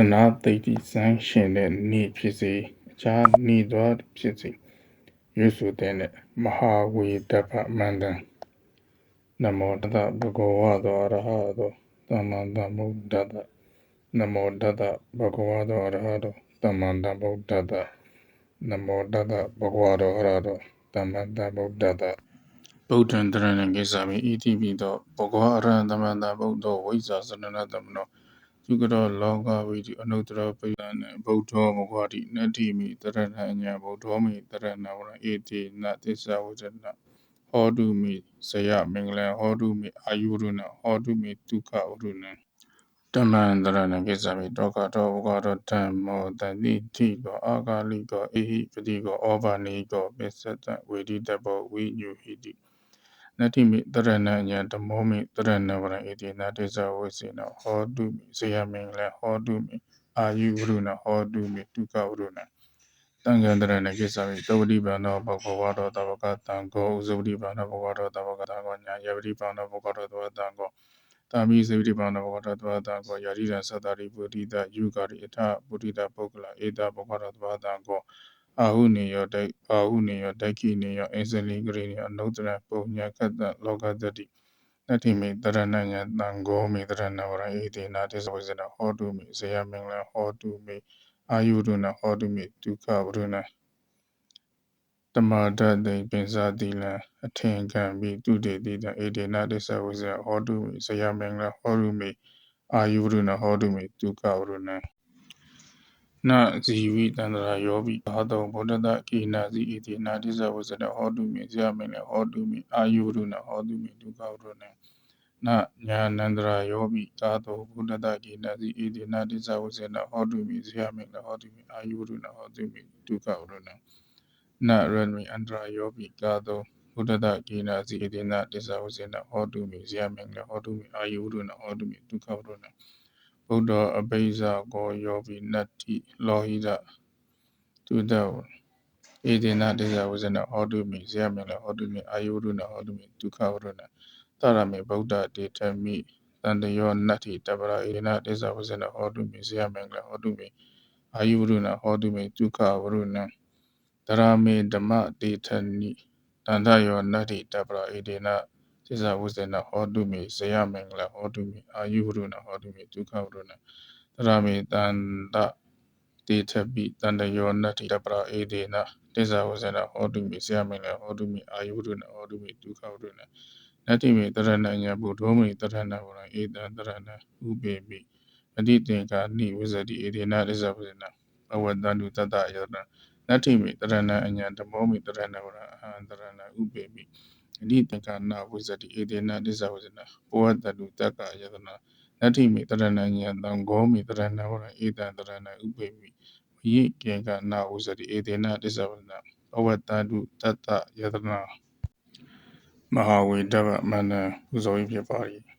တနာသိတိစမ်းရှင်တဲ့နေ့ဖြစ်စေအခြားနေ့သွားဖြစ်စေရွတ်ဆိုတဲ့မဟာဝေတပမန္တံနမောတတဘဂဝါသောအရဟသောသမ္မာသမ္ဗုဒ္ဓတ္တနမောတတဘဂဝါသောအရဟသောသမ္မာသမ္ဗုဒ္ဓတ္တနမောတတဘဂဝါသောအရဟသောသမ္မာသမ္ဗုဒ္ဓတ္တဗုဒ္ဓံတရဏံကိစ္ဆာမိဣတိပိသောဘဂဝါအရဟံသမ္မာသမ္ဗုဒ္ဓောဝိဇ္ဇာစနနတမနော သုကရောလောကဝိတိအနုတ္တရပိယံဗုဒ္ဓောမဂဝတိနတ္တိမိတရဏအညာဗုဒ္ဓောမိတရဏဝရဧတိနသစ္စာဝဇ္ဇနဟောတုမိဇယမင်္ဂလံဟောတုမိအာယုရုဏဟောတုမိဒုက္ခဝရုဏတမန္တရဏကိစ္စမိတောကတောဘဂဝတောဓမ္မောတတိတိကောအာဂါလိကောအေဟိပတိကောဩဘာနိကောပစ္စတဝေဒိတဘောဝိညုဟိတိ နတ္တိမိတရဏညာဓမ္မောမိတရဏဝရဣတိနာတိဇဝိစေနဟောတုမိဇယမင်္ဂလဟောတုမိအာယုဝရုဏဟောတုမိဒုက္ခဝရုဏတံဃံတရဏကိစ္စမိသဝတိဗန္နောဘဂဝါတော်တဘကတံကောဥဇဝတိဗန္နောဘဂဝါတော်တဘကတံကောညာယဝတိဗန္နောဘဂဝါတော်တဘကတံကောတာမိဇဝတိဗန္နောဘဂဝါတော်တဘကတံကောယာရိရသတ္တရိပုရိတယုဂရိအထပုရိတပုဂ္ဂလဧတဘဂဝါတော်တဘကတံကော အာဟုနေယောတိုက်အာဟုနေယောတိုက်ခိနေယောအစ္စလိဂရိနေယောအနုတ္တရပုံညာကတ္တလောကတတိနတ္တိမေတရဏညတံဂောမေတရဏဝရဣတိနာတိသဝေဇနဟောတုမေဇယမင်္ဂလဟောတုမေအာယုရဏဟောတုမေဒုက္ခဝရဏတမာဒတိပင်စာတိလံအထင်ခံပြီးတုတေတိတံဧတေနာတိသဝေဇနဟောတုမေဇယမင်္ဂလဟောတုမေအာယုရဏဟောတုမေဒုက္ခဝရဏ နဇီဝိတန္တရာယောပိဘာတောဗုဒ္ဓတကိနာဇီဣတိနာတိဇဝဇနဟောတုမေဇယမင်္ဂလဟောတုမေအာယုရဏဟောတုမေဒုက္ခဝရဏနညာနန္တရာယောပိသာတောဘုဒ္ဓတကိနတိဣတိနာတိဇဝဇေနဟောတုမိဇယမိနဟောတုမိအာယုရုဏဟောတုမိဒုက္ခဝရဏနရဏမိအန္တရာယောပိသာတောဘုဒ္ဓတကိနတိဣတိနာတိဇဝဇေနဟောတုမိဇယမိနဟောတုမိအာယုရုဏဟောတုမိဒုက္ခဝရဏ ဘုဒ္ဓအဘိဇာကောယောပိနတ္တိလောဟိတတုဒ္ဒဝဧတေနတိဇဝဇေနဟောတုမိဇယမိနဟောတုမိအာယုရုဏဟောတုမိဒုက္ခဝရဏသရမေဗုဒ္ဓတေထမိတန္တယောနတ္ထိတပရာဣရိနတေဇဝဇနဟောတုမိဇယမင်္ဂလဟောတုမိအာယုဝရုဏဟောတုမိဒုက္ခဝရုဏတရာမေဓမ္မတေထနိတန္တယောနတ္ထိတပရာဣရိန သေဇဝဇနဟောတုမိဇယမင်္ဂလဟောတုမိအာယုဝရုဏဟောတုမိဒုက္ခဝရုဏတရာမေတန္တတေထပိတန္တယောနတ္ထိတပရာဣရိနတေဇဝဇနဟောတုမိဇယမင်္ဂလဟောတုမိအာယုဝရုဏဟောတုမိဒုက္ခဝရုဏနတ္တိမေတရဏညာဘုဒ္ဓမေတရဏဝရဧတံတရဏဥပေမိပတိတေကာနိဝဇတိဧဒေနရဇဝဇနဘဝတန္တုတတယတနတ္တိမေတရဏအညာဓမ္မောမေတရဏဝရအဟံတရဏဥပေမိ အနိတေကာနဝဇတိဧဒေနရဇဝဇနဘဝတန္တုတကယတနနတ္တိမေတရဏညာသံဃောမေတရဏဝရဧတံတရဏဥပေမိဝိကေကနာဝဇတိဧဒေနရဇဝဇနဘဝတန္တုတတယတနာမဟာဝေဒဗမန္တပူဇော်ကြီးဖြစ်ပါ၏